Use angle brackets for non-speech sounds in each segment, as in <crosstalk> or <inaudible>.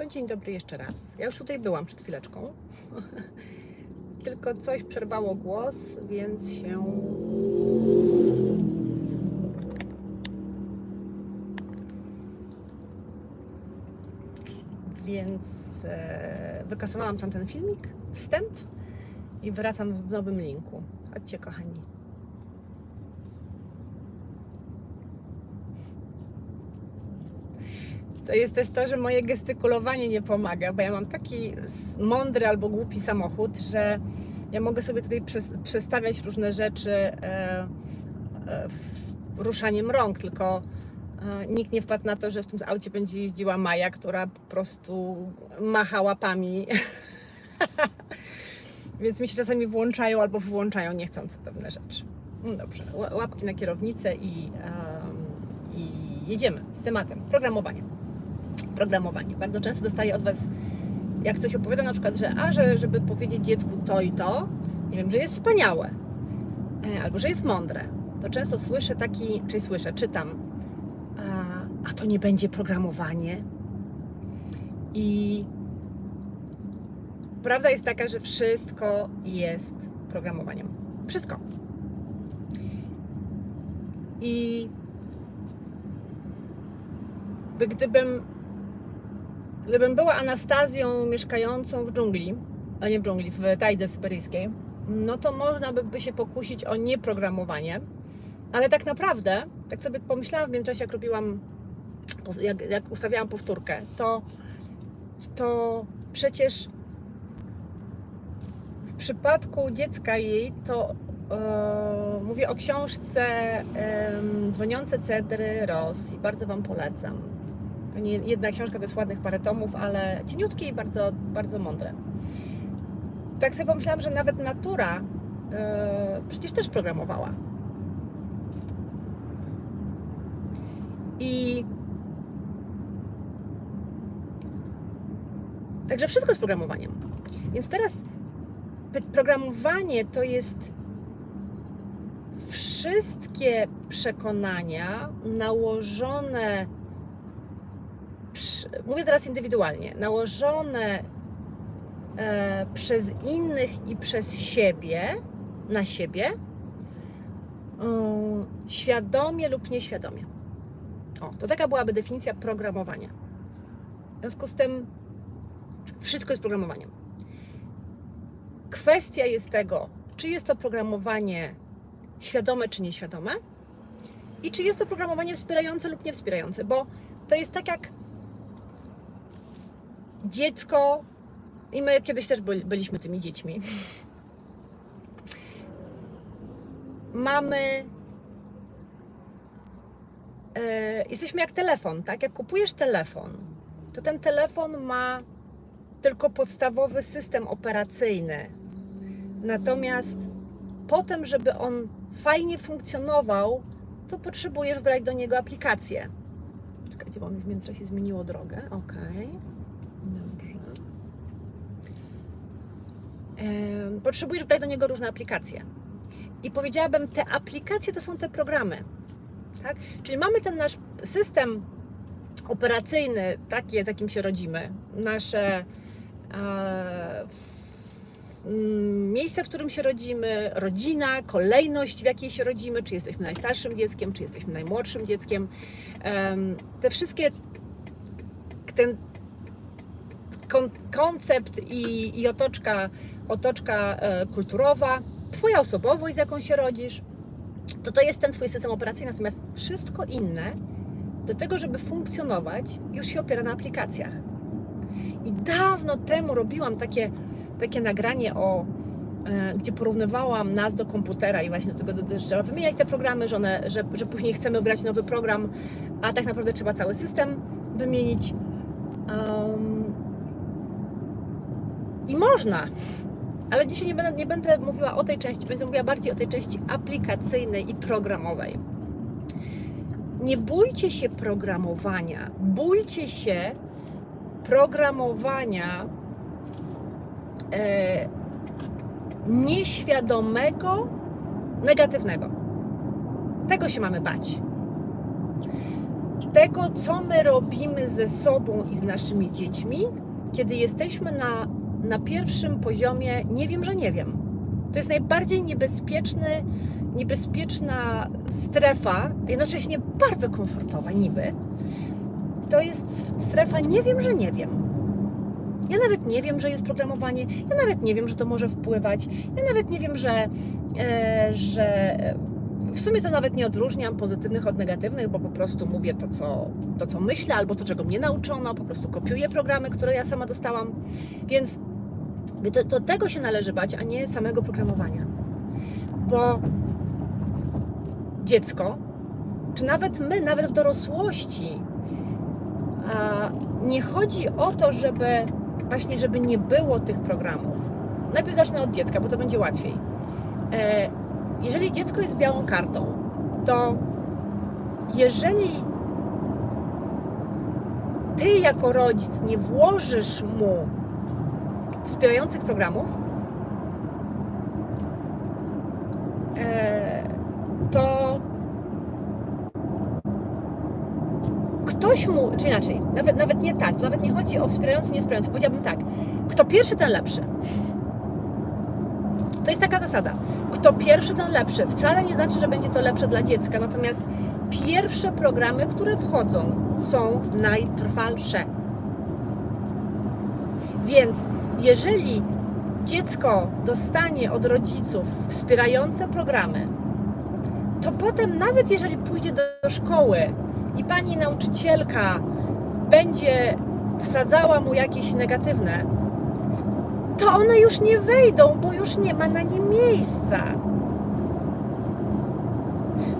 To dzień dobry jeszcze raz. Ja już tutaj byłam przed chwileczką. <laughs> Tylko coś przerwało głos, więc się. Więc e, wykasowałam tam ten filmik, wstęp i wracam w nowym linku. Chodźcie, kochani. To jest też to, że moje gestykulowanie nie pomaga, bo ja mam taki mądry albo głupi samochód, że ja mogę sobie tutaj przes- przestawiać różne rzeczy e, e, ruszaniem rąk, tylko e, nikt nie wpadł na to, że w tym aucie będzie jeździła Maja, która po prostu macha łapami. <laughs> Więc mi się czasami włączają albo wyłączają niechcący pewne rzeczy. No dobrze, ła- łapki na kierownicę i, em, i jedziemy z tematem programowania programowanie. Bardzo często dostaję od Was, jak coś opowiada na przykład, że a, że, żeby powiedzieć dziecku to i to, nie wiem, że jest wspaniałe, e, albo że jest mądre, to często słyszę taki, czy słyszę, czytam, a, a to nie będzie programowanie. I prawda jest taka, że wszystko jest programowaniem. Wszystko. I by gdybym Gdybym była Anastazją mieszkającą w dżungli, a nie w dżungli, w tajdze syberyjskiej, no to można by, się pokusić o nieprogramowanie. Ale tak naprawdę, tak sobie pomyślałam w międzyczasie, jak robiłam, jak, jak ustawiałam powtórkę, to, to przecież w przypadku dziecka jej, to e, mówię o książce Dzwoniące cedry Rosji. Bardzo Wam polecam. Nie jedna książka, to jest ładnych parę tomów, ale cieniutkie i bardzo, bardzo mądre. Tak sobie pomyślałam, że nawet natura e, przecież też programowała. I Także wszystko jest programowaniem. Więc teraz programowanie to jest wszystkie przekonania nałożone, mówię teraz indywidualnie, nałożone e, przez innych i przez siebie, na siebie, mm, świadomie lub nieświadomie. O, to taka byłaby definicja programowania. W związku z tym wszystko jest programowaniem. Kwestia jest tego, czy jest to programowanie świadome czy nieświadome i czy jest to programowanie wspierające lub niewspierające, bo to jest tak jak dziecko i my kiedyś też byli- byliśmy tymi dziećmi. Mamy e, jesteśmy jak telefon, tak? Jak kupujesz telefon, to ten telefon ma tylko podstawowy system operacyjny. Natomiast potem, żeby on fajnie funkcjonował, to potrzebujesz wgrać do niego aplikację. Czekajcie, bo mi w międzyczasie zmieniło drogę. Ok. Dobrze. Potrzebujesz wgrać do niego różne aplikacje. I powiedziałabym, te aplikacje to są te programy. Tak? Czyli mamy ten nasz system operacyjny, taki, z jakim się rodzimy. Nasze e, miejsce, w którym się rodzimy, rodzina, kolejność, w jakiej się rodzimy, czy jesteśmy najstarszym dzieckiem, czy jesteśmy najmłodszym dzieckiem. Em, Te wszystkie, ten kon, koncept i, i otoczka, otoczka e, kulturowa, Twoja osobowość, z jaką się rodzisz, to to jest ten Twój system operacyjny, natomiast wszystko inne do tego, żeby funkcjonować, już się opiera na aplikacjach. I dawno temu robiłam takie, takie nagranie, o, e, gdzie porównywałam nas do komputera i właśnie do tego, do, do, że trzeba wymieniać te programy, że, one, że, że później chcemy grać nowy program, a tak naprawdę trzeba cały system wymienić. Em, I można, ale dzisiaj nie będę, nie będę mówiła o tej części, będę mówiła bardziej o tej części aplikacyjnej i programowej. Nie bójcie się programowania, bójcie się programowania e, nieświadomego, negatywnego. Tego się mamy bać. tego, co my robimy ze sobą i z naszymi dziećmi, kiedy jesteśmy na, na pierwszym poziomie nie wiem, że nie wiem. To jest najbardziej niebezpieczny, niebezpieczna strefa, jednocześnie bardzo komfortowa niby. To jest strefa nie wiem, że nie wiem. Ja nawet nie wiem, że jest programowanie, ja nawet nie wiem, że to może wpływać, ja nawet nie wiem, że, e, że w sumie to nawet nie odróżniam pozytywnych od negatywnych, bo po prostu mówię to co, to, co myślę, albo to, czego mnie nauczono, po prostu kopiuję programy, które ja sama dostałam. Więc to, to tego się należy bać, a nie samego programowania. Bo dziecko, czy nawet my, nawet w dorosłości, nie chodzi o to, żeby właśnie, żeby nie było tych programów. Najpierw zacznę od dziecka, bo to będzie łatwiej. E, jeżeli dziecko jest białą kartą, to jeżeli ty jako rodzic nie włożysz mu wspierających programów, e, to ktoś mu, czy inaczej, nawet, nawet nie tak, to nawet nie chodzi o wspierający, nie wspierający, powiedziałabym tak, kto pierwszy, ten lepszy. To jest taka zasada. Kto pierwszy, ten lepszy. Wcale nie znaczy, że będzie to lepsze dla dziecka, natomiast pierwsze programy, które wchodzą, są najtrwalsze. Więc jeżeli dziecko dostanie od rodziców wspierające programy, to potem, nawet jeżeli pójdzie do szkoły i pani nauczycielka będzie wsadzała mu jakieś negatywne, to one już nie wejdą, bo już nie ma na nie miejsca.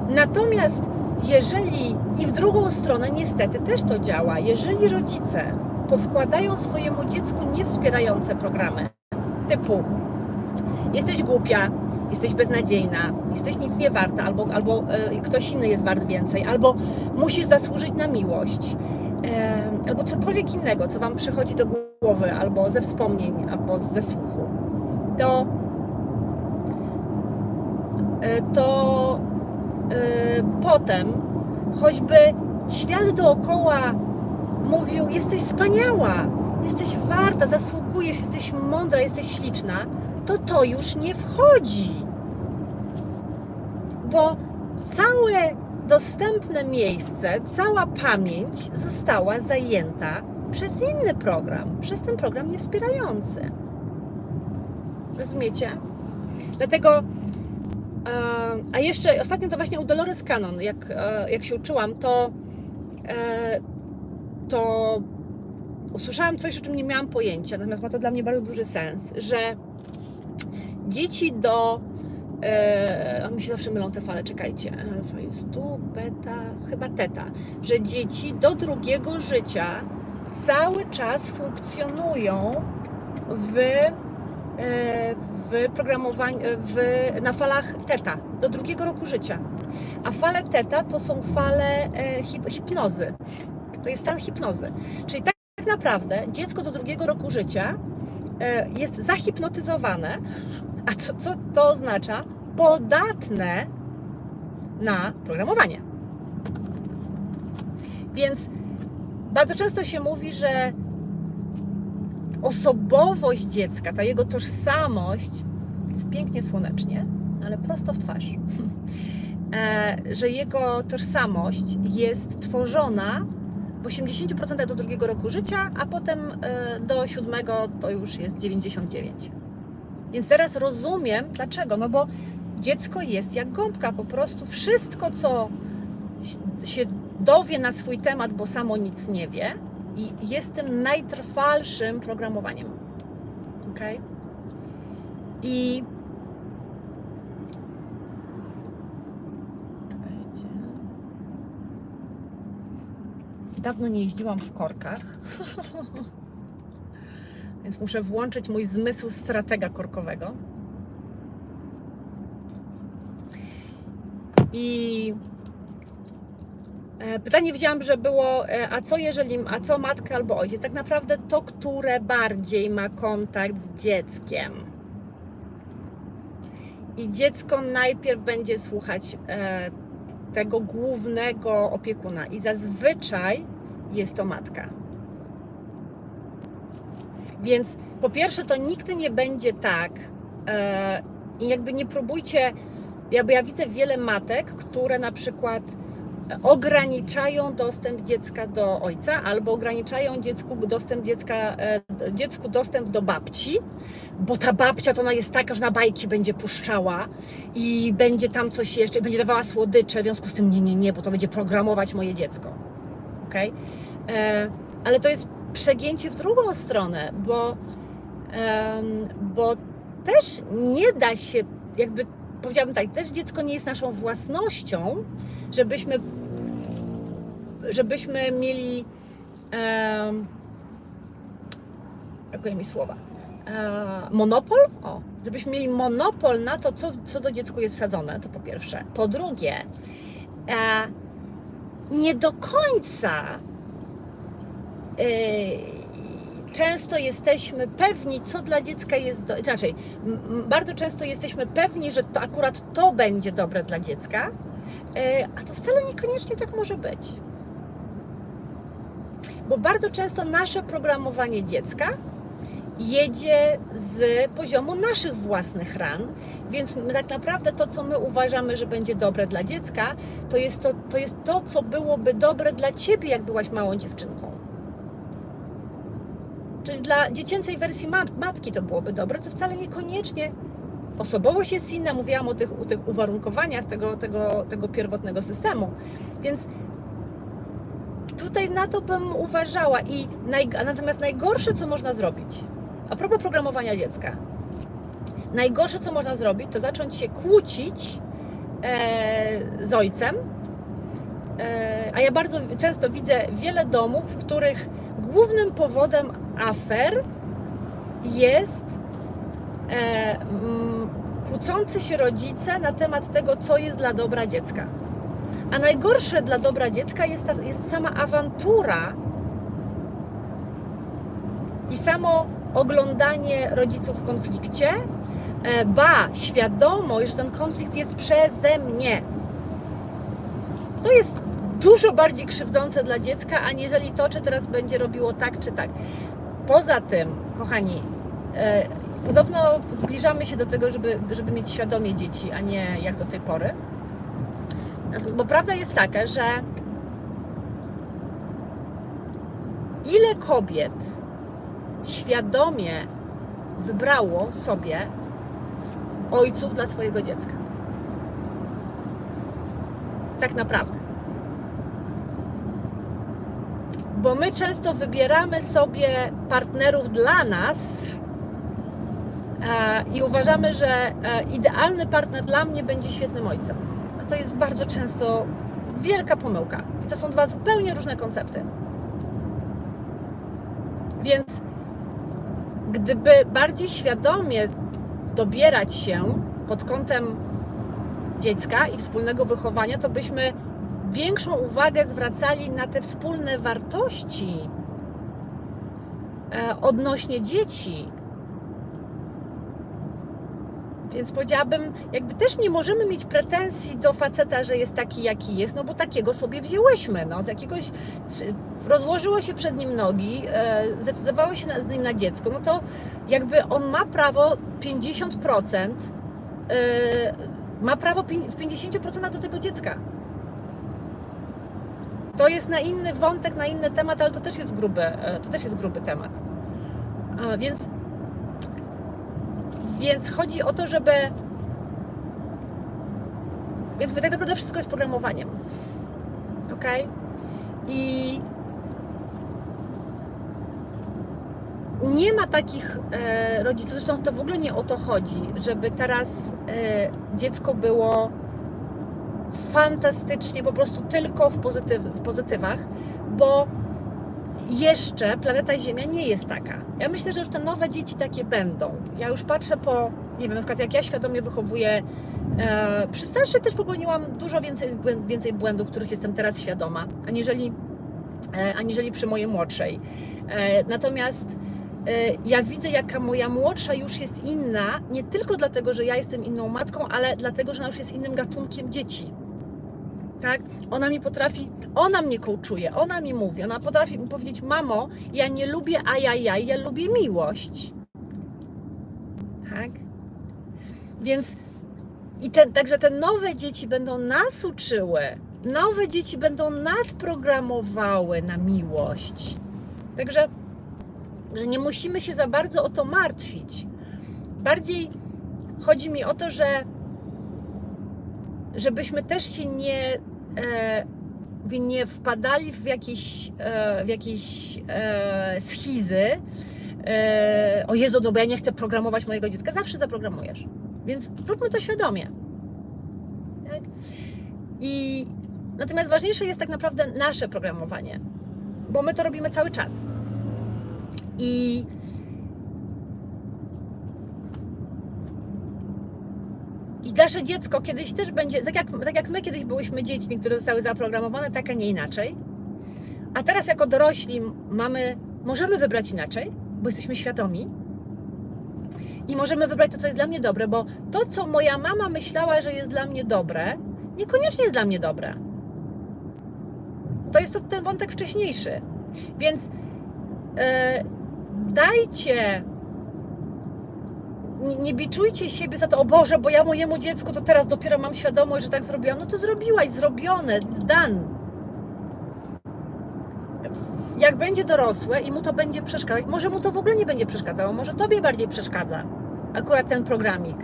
Natomiast jeżeli i w drugą stronę niestety też to działa, jeżeli rodzice powkładają swojemu dziecku niewspierające programy. Typu jesteś głupia, jesteś beznadziejna, jesteś nic nie warta, albo, albo e, ktoś inny jest wart więcej, albo musisz zasłużyć na miłość, e, albo cokolwiek innego, co Wam przychodzi do głowy, albo ze wspomnień, albo ze słuchu, to, e, to e, potem choćby świat dookoła mówił: Jesteś wspaniała, jesteś warta, zasługujesz, jesteś mądra, jesteś śliczna, to to już nie wchodzi. Bo całe dostępne miejsce, cała pamięć została zajęta przez inny program, przez ten program niewspierający. Rozumiecie? Dlatego, e, a jeszcze ostatnio to właśnie u Dolores Cannon, jak, e, jak się uczyłam, to, e, to usłyszałam coś, o czym nie miałam pojęcia, natomiast ma to dla mnie bardzo duży sens, że dzieci do. E, a mi się zawsze mylą te fale, czekajcie. Alfa jest tu, beta, chyba teta. Że dzieci do drugiego życia cały czas funkcjonują w, e, w programowaniu, w, na falach teta do drugiego roku życia. A fale teta to są fale e, hip, hipnozy. To jest stan hipnozy. Czyli tak naprawdę dziecko do drugiego roku życia e, jest zahipnotyzowane, a co, co to oznacza? Podatne na programowanie. Więc bardzo często się mówi, że osobowość dziecka, ta jego tożsamość jest pięknie słonecznie, ale prosto w twarz. <laughs> E, że jego tożsamość jest tworzona w 80% do drugiego roku życia, a potem e, do siódmego to już jest 99. Więc teraz rozumiem dlaczego. No bo dziecko jest jak gąbka, po prostu wszystko, co się dowie na swój temat, bo samo nic nie wie, i jest tym najtrwalszym programowaniem. Ok? I Dawno nie jeździłam w korkach. <laughs> Więc muszę włączyć mój zmysł stratega korkowego. I e, pytanie widziałam, że było, e, a co jeżeli, a co matka albo ojciec? Tak naprawdę to, które bardziej ma kontakt z dzieckiem. I dziecko najpierw będzie słuchać e, tego głównego opiekuna i zazwyczaj jest to matka. Więc po pierwsze, to nigdy nie będzie tak e, i jakby nie próbujcie, jakby ja widzę wiele matek, które na przykład ograniczają dostęp dziecka do ojca albo ograniczają dziecku dostęp dziecka, e, dziecku dostęp do babci, bo ta babcia to ona jest taka, że na bajki będzie puszczała i będzie tam coś jeszcze, będzie dawała słodycze, w związku z tym nie, nie, nie, bo to będzie programować moje dziecko. Okay? E, ale to jest przegięcie w drugą stronę, bo, bo też nie da się, jakby powiedziałabym tak, też dziecko nie jest naszą własnością, żebyśmy, żebyśmy mieli, em, brakuje mi słowa, e, monopol? O, żebyśmy mieli monopol na to, co, co do dziecku jest wsadzone, to po pierwsze. Po drugie, e, nie do końca Yy, często jesteśmy pewni, co dla dziecka jest, do, m- bardzo często jesteśmy pewni, że to akurat to będzie dobre dla dziecka, a to wcale niekoniecznie tak może być. Bo bardzo często nasze programowanie dziecka jedzie z poziomu naszych własnych ran, więc tak naprawdę to, co my uważamy, że będzie dobre dla dziecka, to jest to, to, jest to co byłoby dobre dla ciebie, jak byłaś małą dziewczynką. Czyli dla dziecięcej wersji mat, matki to byłoby dobre, co wcale niekoniecznie. Osobowość jest inna, mówiłam o tych, o tych uwarunkowaniach tego, tego, tego pierwotnego systemu. Więc tutaj na to bym uważała. I naj, natomiast najgorsze, co można zrobić, a propos programowania dziecka, najgorsze, co można zrobić, to zacząć się kłócić e, z ojcem. E, a ja bardzo często widzę wiele domów, w których głównym powodem afer jest e, mm, kłócący się rodzice na temat tego, co jest dla dobra dziecka. A najgorsze dla dobra dziecka jest, ta, jest sama awantura i samo oglądanie rodziców w konflikcie, e, ba, świadomość, że ten konflikt jest przeze mnie. To jest dużo bardziej krzywdzące dla dziecka, aniżeli to, czy teraz będzie robiło tak, czy tak. Poza tym, kochani, e, podobno zbliżamy się do tego, żeby, żeby mieć świadomie dzieci, a nie jak do tej pory. Bo prawda jest taka, że ile kobiet świadomie wybrało sobie ojców dla swojego dziecka? Tak naprawdę. Bo my często wybieramy sobie partnerów dla nas e, i uważamy, że e, idealny partner dla mnie będzie świetnym ojcem. To jest bardzo często wielka pomyłka. I to są dwa zupełnie różne koncepty. Więc gdyby bardziej świadomie dobierać się pod kątem dziecka i wspólnego wychowania, to byśmy większą uwagę zwracali na te wspólne wartości e, odnośnie dzieci. Więc powiedziałabym, jakby też nie możemy mieć pretensji do faceta, że jest taki, jaki jest, no bo takiego sobie wzięłyśmy, no z jakiegoś, rozłożyło się przed nim nogi, e, zdecydowało się na, z nim na dziecko, no to jakby on ma prawo 50%, e, ma prawo w 50% do tego dziecka. To jest na inny wątek, na inny temat, ale to też jest gruby, e, to też jest gruby temat. Więc, więc chodzi o to, żeby. Więc tak naprawdę wszystko jest programowaniem. Ok? I nie ma takich e, rodziców, zresztą to w ogóle nie o to chodzi, żeby teraz e, dziecko było fantastycznie, po prostu tylko w, pozytyw, w pozytywach, bo jeszcze planeta Ziemia nie jest taka. Ja myślę, że już te nowe dzieci takie będą. Ja już patrzę po, nie wiem, na przykład jak ja świadomie wychowuję, e, przy starszej też popełniłam dużo więcej, więcej błędów, których jestem teraz świadoma, aniżeli, e, aniżeli przy mojej młodszej. E, natomiast e, ja widzę, jaka moja młodsza już jest inna, nie tylko dlatego, że ja jestem inną matką, ale dlatego, że ona już jest innym gatunkiem dzieci. Tak? Ona mi potrafi, ona mnie kołczuje, ona mi mówi, ona potrafi mi powiedzieć, mamo, ja nie lubię ajajaj, ja lubię miłość. Tak? Więc i te, także te nowe dzieci będą nas uczyły, nowe dzieci będą nas programowały na miłość. Także że nie musimy się za bardzo o to martwić. Bardziej chodzi mi o to, że żebyśmy też się nie, nie wpadali w jakieś, e, w jakieś e, schizy. E, o Jezu, dobra, ja nie chcę programować mojego dziecka. Zawsze zaprogramujesz. Więc róbmy to świadomie. Tak? I natomiast ważniejsze jest tak naprawdę nasze programowanie, bo my to robimy cały czas. I I nasze dziecko kiedyś też będzie, tak jak, tak jak my kiedyś byłyśmy dziećmi, które zostały zaprogramowane tak, a nie inaczej. A teraz jako dorośli mamy, możemy wybrać inaczej, bo jesteśmy świadomi. I możemy wybrać to, co jest dla mnie dobre, bo to, co moja mama myślała, że jest dla mnie dobre, niekoniecznie jest dla mnie dobre. To jest to, ten wątek wcześniejszy. Więc e, dajcie nie, nie biczujcie siebie za to, o Boże, bo ja mojemu dziecku to teraz dopiero mam świadomość, że tak zrobiłam. No to zrobiłaś, zrobione, done. Jak będzie dorosłe i mu to będzie przeszkadzać, może mu to w ogóle nie będzie przeszkadzało, może tobie bardziej przeszkadza akurat ten programik.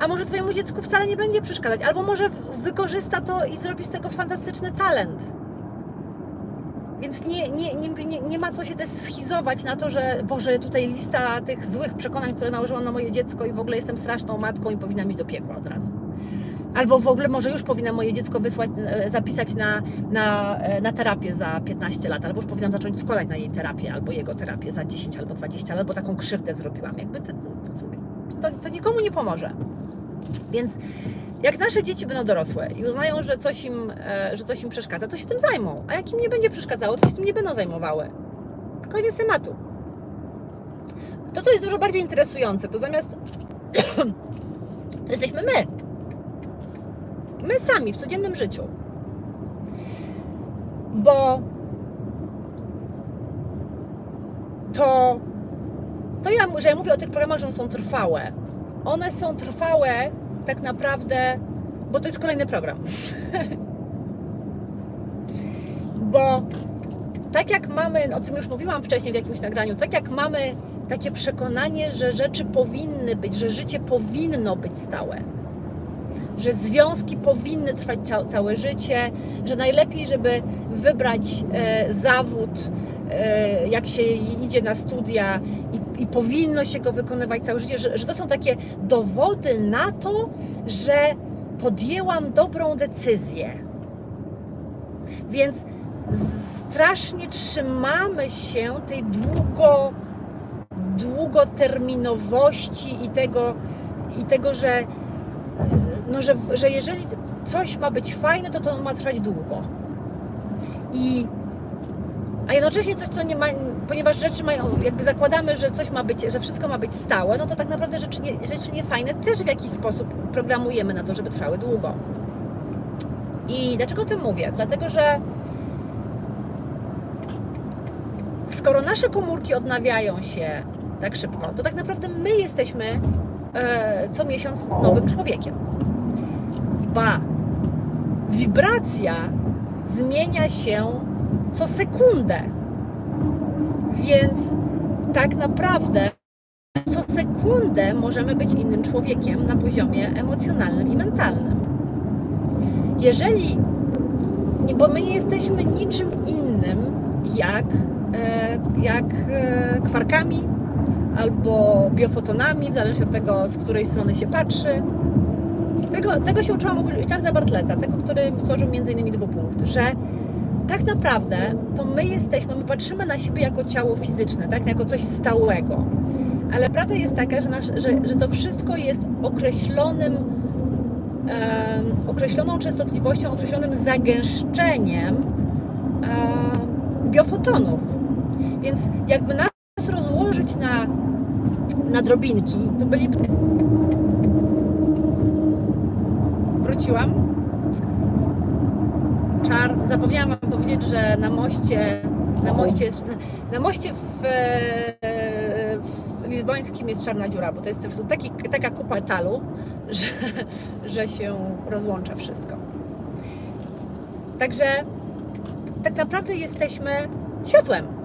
A może twojemu dziecku wcale nie będzie przeszkadzać, albo może wykorzysta to i zrobi z tego fantastyczny talent. Więc nie, nie, nie, nie, ma co się też schizować na to, że Boże, tutaj lista tych złych przekonań, które nałożyłam na moje dziecko i w ogóle jestem straszną matką i powinna iść do piekła od razu. Albo w ogóle może już powinna moje dziecko wysłać, e, zapisać na, na, e, na terapię za 15 lat, albo już powinnam zacząć składać na jej terapię, albo jego terapię za 10 albo 20 lat, bo taką krzywdę zrobiłam. Jakby to, to, to nikomu nie pomoże. Więc jak nasze dzieci będą dorosłe i uznają, że coś, im, e, że coś im przeszkadza, to się tym zajmą. A jak im nie będzie przeszkadzało, to się tym nie będą zajmowały. Koniec tematu. To, co jest dużo bardziej interesujące, to zamiast. <clears throat> to jesteśmy my. My sami w codziennym życiu. Bo to, to ja, że ja mówię o tych programach, że one są trwałe. One są trwałe tak naprawdę, bo to jest kolejny program. <laughs> bo tak jak mamy, o tym już mówiłam wcześniej w jakimś nagraniu, tak jak mamy takie przekonanie, że rzeczy powinny być, że życie powinno być stałe, że związki powinny trwać całe życie, że najlepiej, żeby wybrać e, zawód, jak się idzie na studia i, i powinno się go wykonywać całe życie, że, że to są takie dowody na to, że podjęłam dobrą decyzję. Więc strasznie trzymamy się tej długo, długoterminowości i tego, i tego że, no, że, że jeżeli coś ma być fajne, to to ma trwać długo. I, a jednocześnie coś, co nie ma, ponieważ rzeczy mają, jakby zakładamy, że coś ma być, że wszystko ma być stałe, no to tak naprawdę rzeczy, nie, rzeczy niefajne też w jakiś sposób programujemy na to, żeby trwały długo. I dlaczego o tym mówię? Dlatego, że skoro nasze komórki odnawiają się tak szybko, to tak naprawdę my jesteśmy e, co miesiąc nowym człowiekiem. Ba, wibracja zmienia się co sekundę. Więc tak naprawdę co sekundę możemy być innym człowiekiem na poziomie emocjonalnym i mentalnym. Jeżeli, bo my nie jesteśmy niczym innym jak, e, jak e, kwarkami albo biofotonami, w zależności od tego, z której strony się patrzy. Tego, tego się uczyłam u Richarda Bartletta, tego, który stworzył m.in. dwupunkt, że tak naprawdę to my jesteśmy, my patrzymy na siebie jako ciało fizyczne, tak, jako coś stałego. Ale prawda jest taka, że, nasz, że, że to wszystko jest określonym, określoną częstotliwością, określonym zagęszczeniem em, biofotonów. Więc jakby nas rozłożyć na, na drobinki, to byli. Wróciłam. czar. Zapomniałam powiedzieć, że na moście, na moście, na moście w, e, w lizbońskim jest czarna dziura, bo to jest taki, taka kupa etalu, <laughs> że, że się rozłącza wszystko. Także tak naprawdę jesteśmy światłem.